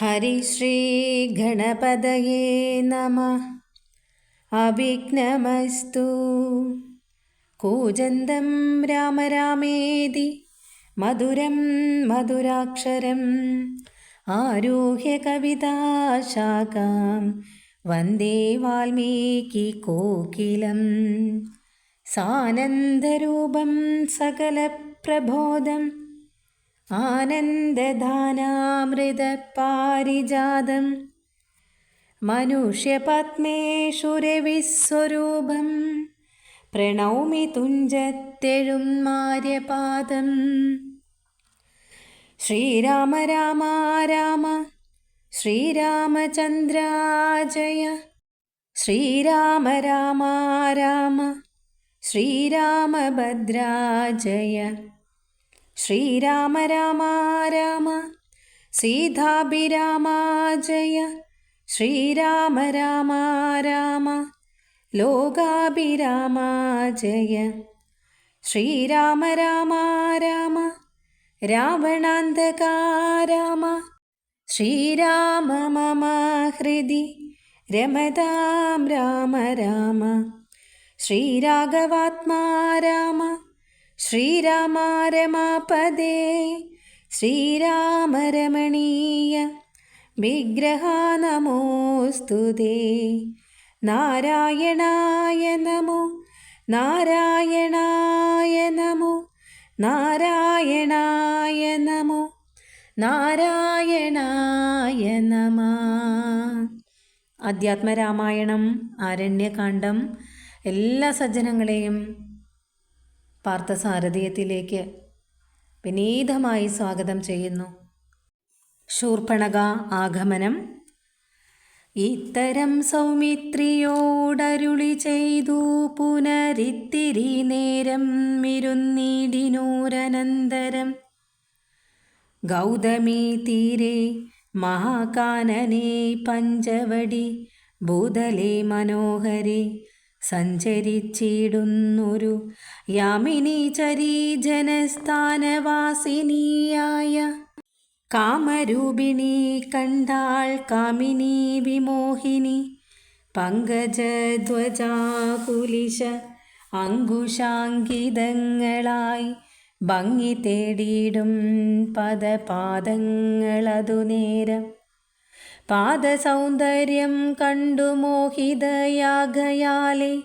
हरिश्रीगणपदये नमः अविघ्नमस्तु कूजन्दं राम रामेदि मधुरं मधुराक्षरम् आरुह्य कविताशाखां वन्दे वाल्मीकिकोकिलम् सानन्दरूपं सकलप्रबोधम् आनन्दधानामृतपारिजातं मनुष्यपद्मेषुरविस्वरूपं प्रणौमि तुञ्जत्येळुन्मार्यपादं श्रीराम राम राम श्रीरामचन्द्राजय श्रीराम राम राम श्रीरामभद्राजय ശ്രീരാമ രാമ രാമ സീതാഭിരാമ ജയ ശ്രീരാമ രാമ രാമ ലോകാഭിരാമ ജയ ശ്രീരാമ രാമ രാമ രാവണാന്തകാ രാമ ശ്രീരാമ മമ ഹൃദി രമതാം രാമ രാമ ശ്രീരാഘവാത്മാ രാമ ശ്രീരാമ രമാപദേ ശ്രീരാമരമണീയ വിഗ്രഹാനമോസ്തു നാരായണായ നമോ നാരായണായ നമോ നാരായണായ നമോ നാരായണായ നമ. അധ്യാത്മരാമായണം ആരണ്യകാന്ഡം എല്ലാ സജ്ജനങ്ങളെയും പാർത്ഥസാരഥിയത്തിലേക്ക് വിനീതമായി സ്വാഗതം ചെയ്യുന്നു. ശൂർപ്പണക ആഗമനം. ഇത്തരം സൗമിത്രിയോടരുളി ചെയ്തു പുനരിത്തിരി നേരം ഇരുന്നീടിനൂരനന്തരം. ഗൗതമി തീരെ മഹാകാനനേ പഞ്ചവടി ഭൂതലേ മനോഹരെ സഞ്ചരിച്ചിടുന്നൊരു യാമിനി ചരീജനസ്ഥാനവാസിനിയായ കാമരൂപിണി കണ്ടാൾ കാമിനി വിമോഹിനി പങ്കജധ്വജാകുലിശ അങ്കുശാങ്കിതങ്ങളായി ഭംഗി തേടിയിടും പദപാദങ്ങളതു നേരം. പാദസൗന്ദര്യം കണ്ടു മോഹിതയാകയാലെ.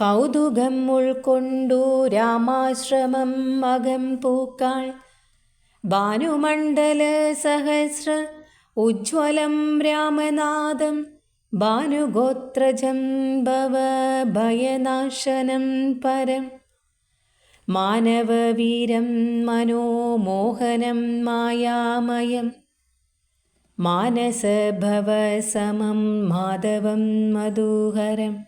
കൗതുകം ഉൾക്കൊണ്ടു രാമാശ്രമം മകം പൂക്കാൾ. ഭാനുമണ്ഡല സഹസ്ര ഉജ്ജ്വലം രാമനാദം. ഭാനുഗോത്രജം ഭവ ഭയനാശനം പരം. മാനവവീരം മനോമോഹനം മായാമയം. മാനസഭവസമം മാധവം മധുഹരം.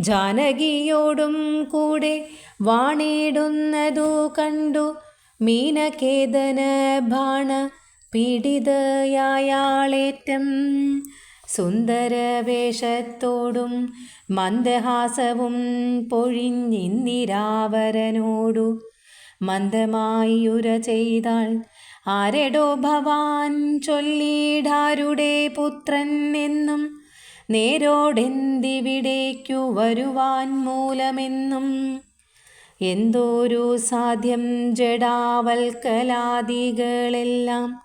ജാനകിയോടും കൂടെ വാണിടുന്നതു കണ്ടു മീനകേതന ബാണ പീഡിതയായാളേറ്റം. സുന്ദരവേഷത്തോടും മന്ദഹാസവും പൊഴിഞ്ഞിന്നിരാവരനോടു മന്ദമായി ഉര ചെയ്താൾ ആരെടോ ഭവാൻ ചൊല്ലിടാരുടെ പുത്രൻ എന്നും നേരോടെന്തിവിടേക്കു വരുവാൻ മൂലമെന്നും. എന്തോരു സാധ്യം ജഡാവൽക്കലാദികളെല്ലാം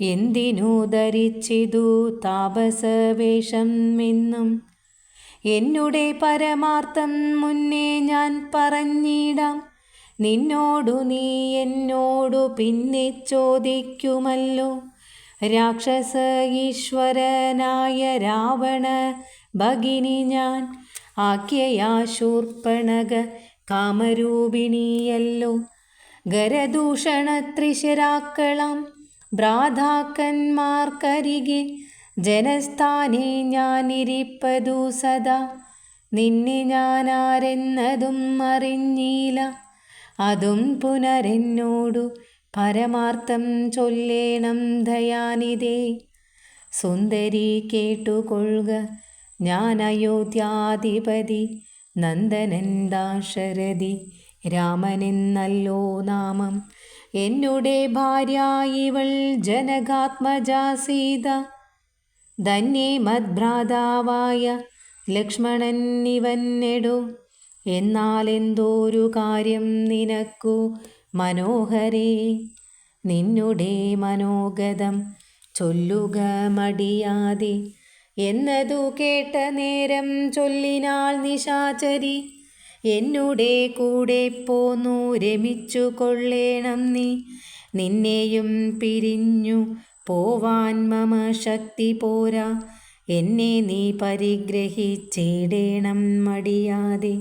എന്തിനു ധരിച്ചിതു താപസവേഷം എന്നും. എന്നുടെ പരമാർത്ഥം മുന്നേ ഞാൻ പറഞ്ഞിടാം. നിന്നോടു നീ എന്നോടു പിന്നെ ചോദിക്കുമല്ലോ. രാക്ഷസ ഈശ്വരനായ രാവണ ഭഗിനി ഞാൻ. ആഖ്യയാശൂർപ്പണക കാമരൂപിണിയല്ലോ. ഗരദൂഷണ ത്രിശരാക്കളം ഭ്രാതാക്കന്മാർക്കരികെ ജനസ്ഥാനെ ഞാനിരിപ്പതു സദാ. നിന്നെ ഞാനാരെന്നതും അറിഞ്ഞില്ല. അതും പുനരെന്നോടു പരമാർത്ഥം ചൊല്ലേണം ദയാനിതേ സുന്ദരി കേട്ടുകൊള്ളുക ഞാൻ അയോധ്യാധിപതി നന്ദനൻ ദാശരഥി രാമനെന്നല്ലോ നാമം. എന്നുടെ ഭാര്യ ഇവൾ ജനകാത്മജാ സീത ധന്യേ മദ്ഭ്രാതാവായ ലക്ഷ്മണൻ ഇവൻ എന്നാൽ എന്തോരു കാര്യം നിനക്കു മനോഹരേ? നിന്നുടെ മനോഗതം ചൊല്ലുക മടിയാതെ. എന്നതു കേട്ട നേരം ചൊല്ലിനാൾ നിശാചരി. എന്നുടെ കൂടെ പോന്നു രമിച്ചു കൊള്ളേണം നീ. നിന്നെയും പിരിഞ്ഞു പോവാൻ മമ ശക്തി പോരാ. എന്നെ നീ പരിഗ്രഹിച്ചിടേണം മടിയാതെ.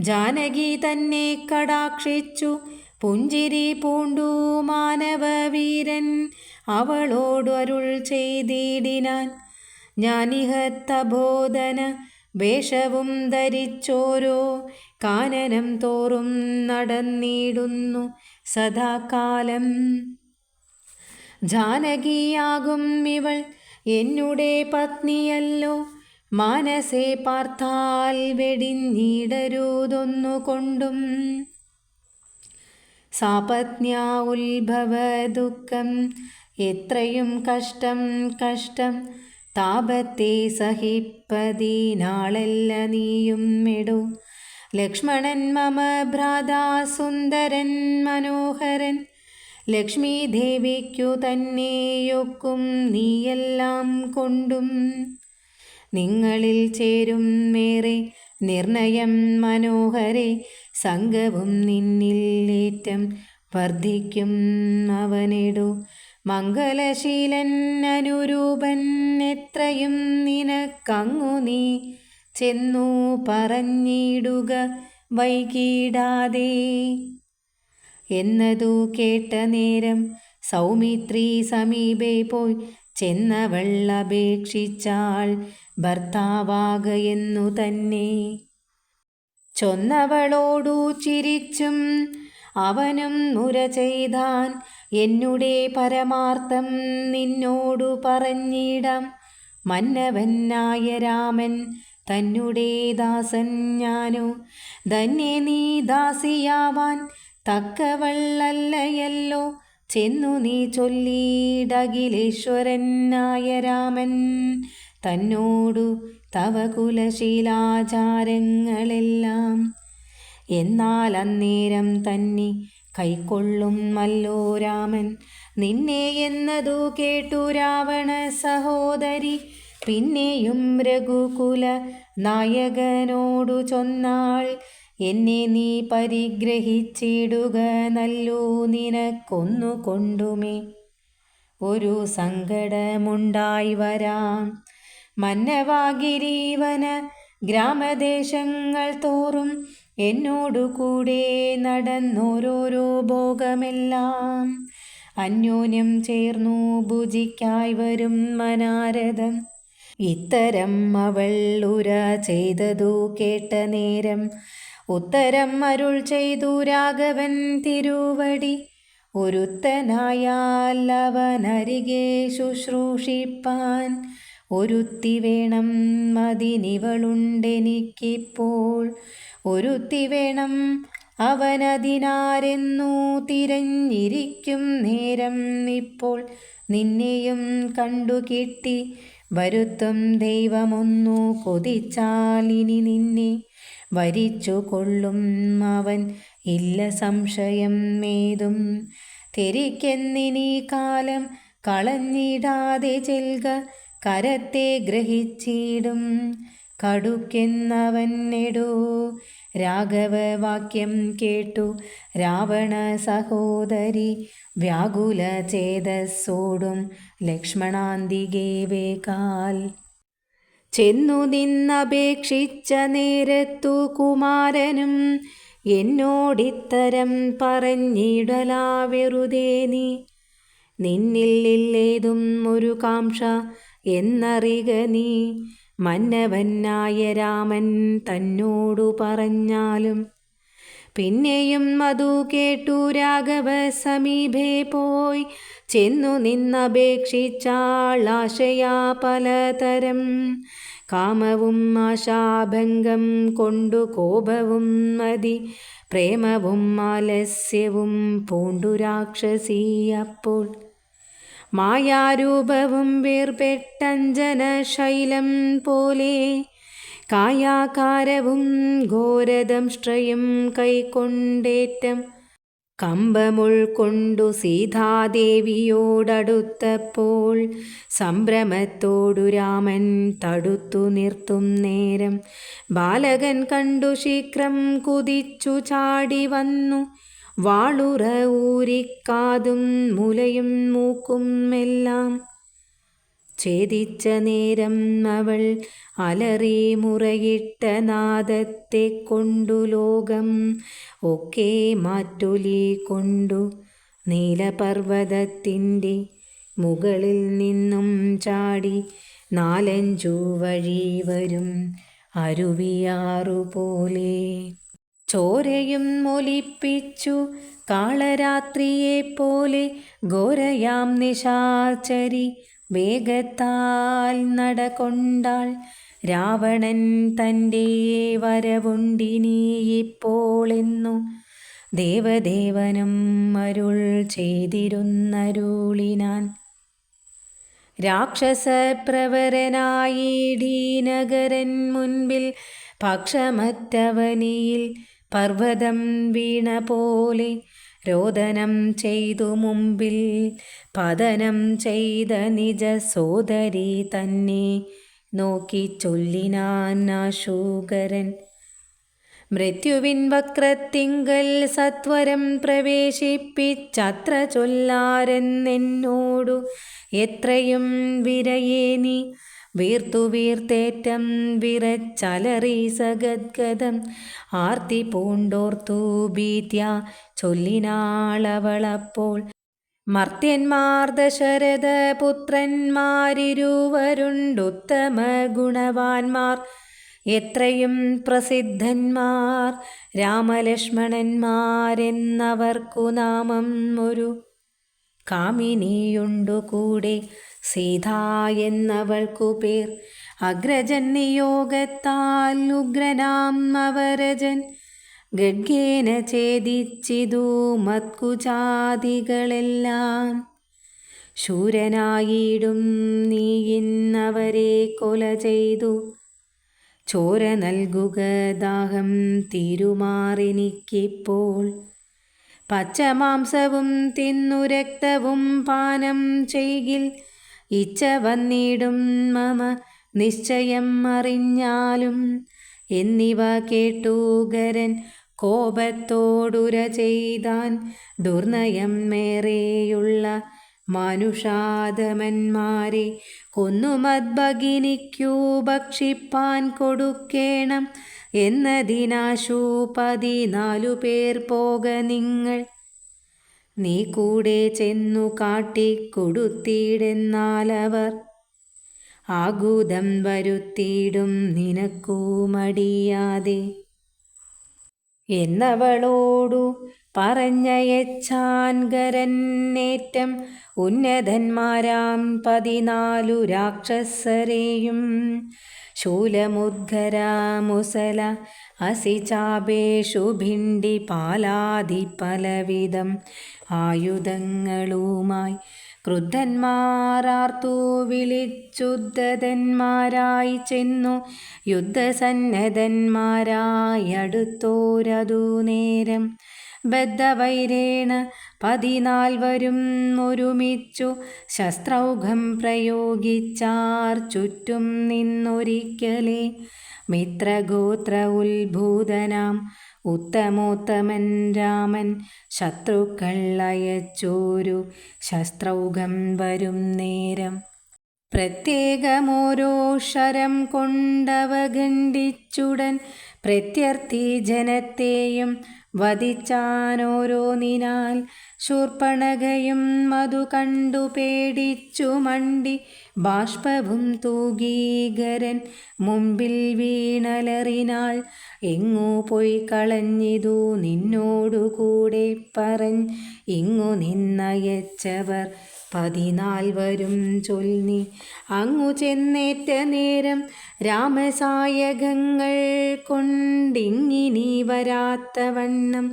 ജാനകി തന്നെ കടാക്ഷിച്ചു. പുഞ്ചിരി പൂണ്ടു മാനവവീരൻ. അവളോട് അരുൾ ചെയ്തിടിനാൻ. ഞാനിഹത്തബോധന വേഷവും ധരിച്ചോരോ. കാനനം തോറും നടന്നിടുന്നു സദാകാലം. ജാനകിയാകും ഇവൾ. എന്നുടെ പത്നിയല്ലോ. മാനസെ പാർത്താൽ വെടിഞ്ഞിടരുതൊന്നുകൊണ്ടും. സാപത്ന്യ ഉത്ഭവ ദുഃഖം എത്രയും കഷ്ടം കഷ്ടം താപത്തെ സഹിപ്പതിനാളല്ല നീയും മെടു ലക്ഷ്മണൻ മമ ഭ്രാതാ സുന്ദരൻ മനോഹരൻ ലക്ഷ്മി ദേവിക്കു തന്നെയൊക്കും നീയെല്ലാം കൊണ്ടും. നിങ്ങളിൽ ചേരും മേറെ നിർണയം മനോഹരെ. സംഘവും നിന്നില്ലേറ്റം വർദ്ധിക്കും അവനിടു. മംഗലശീലൻ അനുരൂപൻ എത്രയും നിനക്കങ്ങു നീ ചെന്നു പറഞ്ഞിടുക വൈകിടാതെ. എന്നതു കേട്ട നേരം സൗമിത്രി സമീപേ പോയി. ചെന്നവൾ അപേക്ഷിച്ചാൾ ഭർത്താവാകയെന്നു തന്നെ. ചൊന്നവളോടു ചിരിച്ചും അവനും മുര ചെയ്താൻ എന്നുടെ പരമാർത്ഥം നിന്നോടു പറഞ്ഞിടാം. മന്നവനായ രാമൻ തന്നെ ദാസൻ ഞാനു. ധന്യ നീ ദാസിയാവാൻ തക്കവള്ളല്ലയല്ലോ. ചെന്നു നീ ചൊല്ലിടകിലേശ്വരനായ രാമൻ തന്നോടു തവ കുലശീലാചാരങ്ങളെല്ലാം എന്നാൽ അന്നേരം തന്നെ കൈക്കൊള്ളും മല്ലോ രാമൻ നിന്നെ എന്നതു കേട്ടു രാവണ സഹോദരി. പിന്നെയും രഘുകുല നായകനോടു ചൊന്നാൾ. എന്നെ നീ പരിഗ്രഹിച്ചിടുക നല്ലു നിനക്കൊന്നു കൊണ്ടുമേ. ഒരു സങ്കടമുണ്ടായി വരാം. മന്നവാഗിരീവന ഗ്രാമദേശങ്ങൾ തോറും എന്നോടു കൂടെ നടന്നോരോരോ ഭോഗമെല്ലാം. അന്യോന്യം ചേർന്നു ഭുജിക്കായി വരും മനാരഥം ഇത്തരം അവൾ ഉര ചെയ്തതു കേട്ട നേരം ഉത്തരം അരുൾ ചെയ്തു രാഘവൻ തിരുവടി. ഒരുത്തനായാൽ അവനരികെ ശുശ്രൂഷിപ്പാൻ. ഒരുത്തി വേണം അതിനിവളുണ്ടെനിക്കിപ്പോൾ ഒരുത്തി വേണം അവനതിനാരെന്നു തിരഞ്ഞിരിക്കും നേരം ഇപ്പോൾ. നിന്നെയും കണ്ടു കിട്ടി വരുത്തും ദൈവമൊന്നു കൊതിച്ചാലിനി നിന്നെ വരിച്ചു കൊള്ളും അവൻ. ഇല്ല സംശയം ഏതും. തെരിക്കെന്നിനി കാലം കളഞ്ഞിടാതെ ചെൽക കരത്തെ ഗ്രഹിച്ചിടും. കടുക്കെന്നവൻ നെടൂ. രാഘവവാക്യം കേട്ടു. രാവണ സഹോദരി വ്യാകുല ചേതസ്സോടും ലക്ഷ്മണാന്തികേ വേകാൽ ചെന്നു നിന്നപേക്ഷിച്ച നേരത്തു കുമാരനും എന്നോടിത്തരം പറഞ്ഞിടലാ വെറുതേ നീ നിന്നില്ലേതും ഒരു കാംക്ഷ എന്നറിക നീ. മന്നവനായ രാമൻ തന്നോടു പറഞ്ഞാലും പിന്നെയും മധു കേട്ടു രാഘവ സമീപേ പോയി. ചെന്നു നിന്നപേക്ഷിച്ചാളാശയാ പലതരം. കാമവും ആശാഭംഗം കൊണ്ടു കോപവും മതി. പ്രേമവും ആലസ്യവും പൂണ്ടു രാക്ഷസി അപ്പോൾ മായാരൂപവും വേർപെട്ടഞ്ജന ശൈലം പോലെ. കായാകാരവും ഘോരദംഷ്ട്രയും കൈക്കൊണ്ടേറ്റം കമ്പമുൾക്കൊണ്ടു സീതാദേവിയോടടുത്തപ്പോൾ സംഭ്രമത്തോടു രാമൻ തടുത്തു നിർത്തും നേരം. ബാലകൻ കണ്ടു ശീഘ്രം കുതിച്ചു ചാടി വന്നു. വാളുറ ഊരിക്കാതും മുലയും മൂക്കും എല്ലാം ഛേദിച്ച നേരം അവൾ അലറി മുറയിട്ട നാദത്തെ കൊണ്ടു ലോകം ഒക്കെ മാറ്റൊലി കൊണ്ടു നീലപർവതത്തിന്റെ മുകളിൽ നിന്നും ചാടി നാലഞ്ചു വഴി വരും അരുവിയാറുപോലെ. ചോരയും മൊലിപ്പിച്ചു കാളരാത്രിയെപ്പോലെ ഘോരയാം നിശാചരി വേഗത്താൽ നടകൊണ്ടാൾ രാവണൻ തന്റെ വരവുണ്ടിനിയിപ്പോളെന്നു ദേവദേവനും അരുൾ ചെയ്തിരുന്നരുളിനാൻ രാക്ഷസപ്രവരനായിടീനഗരൻ മുൻപിൽ പക്ഷമറ്റവനിയിൽ പർവതം വീണ പോലെ രോദനം ചെയ്തു മുമ്പിൽ പതനം ചെയ്ത നിജ സോദരി തന്നെ നോക്കി ചൊല്ലിനാൻ ആശൂകരൻ. മൃത്യുവിൻ വക്രത്തിങ്കൽ സത്വരം പ്രവേശിപ്പിച്ചത്ര ചൊല്ലാരെന്നെന്നോടു എത്രയും വിരയേ നീ വീർത്തു വീർത്തേറ്റം വിറച്ചലറി സഗദ്ഗതം. ആർത്തി പൂണ്ടോർത്തു ഭീത്യ ചൊല്ലിനാളവളപ്പോൾ. മർത്യന്മാർ ദശരഥ പുത്രന്മാരിരുവരുണ്ടുത്തമ ഗുണവാന്മാർ എത്രയും പ്രസിദ്ധന്മാർ രാമലക്ഷ്മണന്മാരെന്നവർക്കു നാമം ഒരു കാമിനിയുണ്ടു കൂടെ സീത എന്നവൾക്കു പേർ. അഗ്രജൻ നിയോഗത്താൽ ഉഗ്രനാം നവരജൻ. ഗഡ്ഗേന ഛേദിച്ചിതു മത്കുജാതികളെല്ലാം. ശൂരനായിടും നീ ഇന്നവരെ കൊല ചെയ്തു. ചോര നൽകുക ദാഹം തീരുമാറിനിക്കിപ്പോൾ. പച്ചമാംസവും തിന്നു രക്തവും പാനം ചെയ്കിൽ ഇച്ഛ വന്നിടും മമ നിശ്ചയം അറിഞ്ഞാലും. എന്നിവ കേട്ടൂകരൻ കോപത്തോടുര ചെയ്താൻ ദുർനയം മേറെയുള്ള മാനുഷാദമന്മാരെ കൊന്നുമദ്ഭഗിനിക്കു ഭക്ഷിപ്പാൻ കൊടുക്കേണം. എന്നതിനാശു പതിനാലു പേർ പോക നിങ്ങൾ. നീ കൂടെ ചെന്നു കാട്ടിക്കൊടുത്തിടെന്നാലവർ. ആഗൂതം വരുത്തിയിടും നിനക്കൂ മടിയാതെ എന്നവളോടു പറഞ്ഞയച്ചാൻകരന്നേറ്റം ഉന്നതന്മാരാം പതിനാലു രാക്ഷസരെയും. ശൂലമുദ്ഗര മുസല അസിചാപേഷു ഭിണ്ടി പാലാതി പലവിധം ആയുധങ്ങളുമായി ക്രുദ്ധന്മാരാർത്തു വിളിച്ചുദ്ധതന്മാരായി ചെന്നു യുദ്ധസന്നദ്ധന്മാരായി അടുത്തോരതു നേരം ബദ്ധവൈരേണ പതിനാൽവരും ഒരുമിച്ചു ശസ്ത്രൗഘം പ്രയോഗിച്ചാർ ചുറ്റും നിന്നൊരിക്കലേ മിത്രഗോത്ര ഉത്ഭൂതനാം ഉത്തമോത്തമൻ രാമൻ ശത്രുക്കൾ അയച്ചോരു ശസ്ത്രൗഘം വരും നേരം. പ്രത്യേകമോരോ ശരം കൊണ്ടവ കൊണ്ടവഖണ്ഡിച്ചുടൻ പ്രത്യർത്ഥി ജനത്തെയും വധിച്ചാനോരോന്നിനാൽ ശൂർപ്പണകയും മധു കണ്ടു പേടിച്ചു മണ്ടി ബാഷ്പവും തൂകീകരൻ മുമ്പിൽ വീണലറിനാൾ എങ്ങു പോയി കളഞ്ഞിതു നിന്നോടു കൂടെ പറഞ്ഞ് ഇങ്ങു നിന്നയച്ചവർ പതിനാൽവരും ചൊല്ലി അങ്ങു ചെന്നേറ്റ നേരം രാമസായകങ്ങൾ കൊണ്ടിങ്ങിനി വരാത്ത വണ്ണം.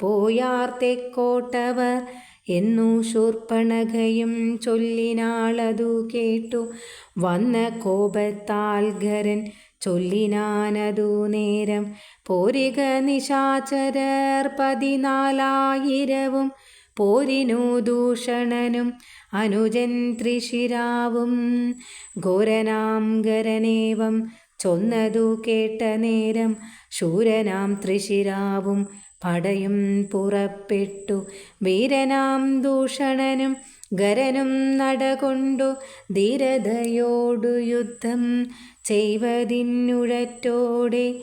പോയാർ തെക്കോട്ടവർ എന്നു ശൂർപ്പണകയും ചൊല്ലിനാളതു കേട്ടു. വന്ന കോപത്താൽ ഖരൻ ചൊല്ലിനാനതു നേരം. പോരിക നിശാചരർ പതിനാലായിരവും പോരിനു ദൂഷണനും അനുജൻ ത്രിശിരാവും ഘോരനാം ഗരനേവം ചൊന്നതു കേട്ട നേരം ശൂരനാം ത്രിശിരാവും പടയും പുറപ്പെട്ടു. വീരനാം ദൂഷണനും ഗരനും നടകൊണ്ടു ധീരതയോടു യുദ്ധം ചെയ്വതിനുഴറ്റോടെ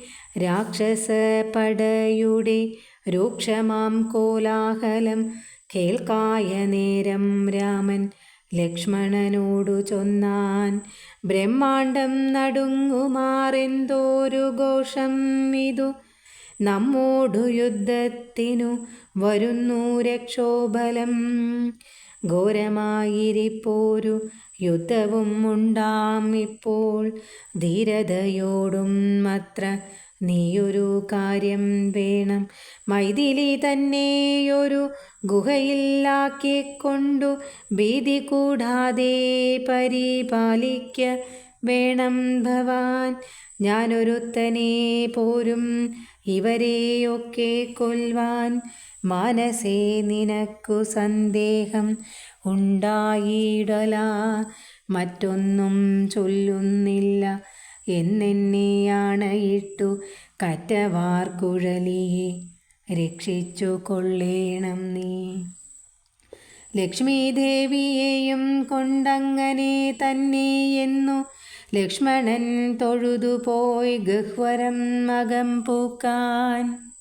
രാക്ഷസ പടയുടെ രൂക്ഷമാം കോലാഹലം കേൾക്കായ നേരം രാമൻ ലക്ഷ്മണനോടു ചൊന്നാൻ. ബ്രഹ്മാണ്ടം നടുങ്ങുമാറെന്തോരു ഘോഷം ഇതു? നമ്മോടു യുദ്ധത്തിനു വരുന്നു രക്ഷോബലം. ഘോരമായിരിപ്പോരു യുദ്ധവും ഉണ്ടാം ഇപ്പോൾ ധീരതയോടും അത്ര നീയൊരു കാര്യം വേണം. മൈഥിലി തന്നെയൊരു ഗുഹയിലാക്കിക്കൊണ്ടു ഭീതി കൂടാതെ പരിപാലിക്ക വേണം ഭവാൻ. ഞാനൊരുത്തനെ പോരും ഇവരെയൊക്കെ കൊൽവാൻ മനസ്സേ നിനക്കു സന്ദേഹം ഉണ്ടായിടല. മറ്റൊന്നും ചൊല്ലുന്നില്ല. എന്നെന്നെയാണയിട്ടു കറ്റവാർ കുഴലിയെ രക്ഷിച്ചു കൊള്ളേണം നീ. ലക്ഷ്മീദേവിയെയും കൊണ്ടങ്ങനെ തന്നെ എന്നു ലക്ഷ്മണൻ തൊഴുതുപോയി ഗഹ്വരം മകം പൂക്കാൻ.